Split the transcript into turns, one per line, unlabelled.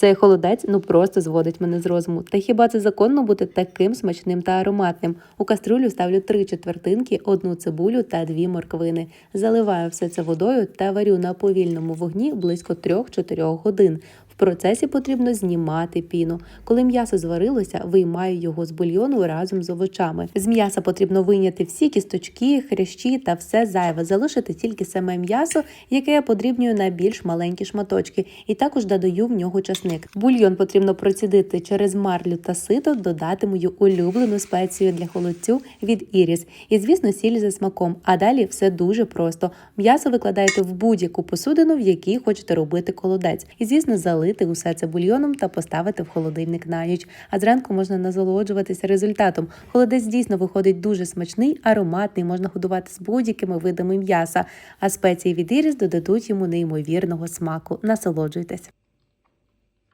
Цей холодець ну просто зводить мене з розуму. Та хіба це законно бути таким смачним та ароматним? У каструлю ставлю три четвертинки, одну цибулю та дві морквини. Заливаю все це водою та варю на повільному вогні близько 3-4 годин. Процесі потрібно знімати піну. Коли м'ясо зварилося, виймаю його з бульйону разом з овочами. З м'яса потрібно вийняти всі кісточки, хрящі та все зайве, залишити тільки саме м'ясо, яке я подрібнюю на більш маленькі шматочки, і також додаю в нього часник. Бульйон потрібно процідити через марлю та сито, додати мою улюблену спецію для холодцю від Іріс. І, звісно, сіль за смаком. А далі все дуже просто. М'ясо викладаєте в будь-яку посудину, в якій хочете робити колодець. І, звісно, залити усе це бульйоном та поставити в холодильник на ніч. А зранку можна насолоджуватися результатом. Холодець дійсно виходить дуже смачний, ароматний, можна годувати з будь-якими видами м'яса. А спеції від Іріс додадуть йому неймовірного смаку. Насолоджуйтесь.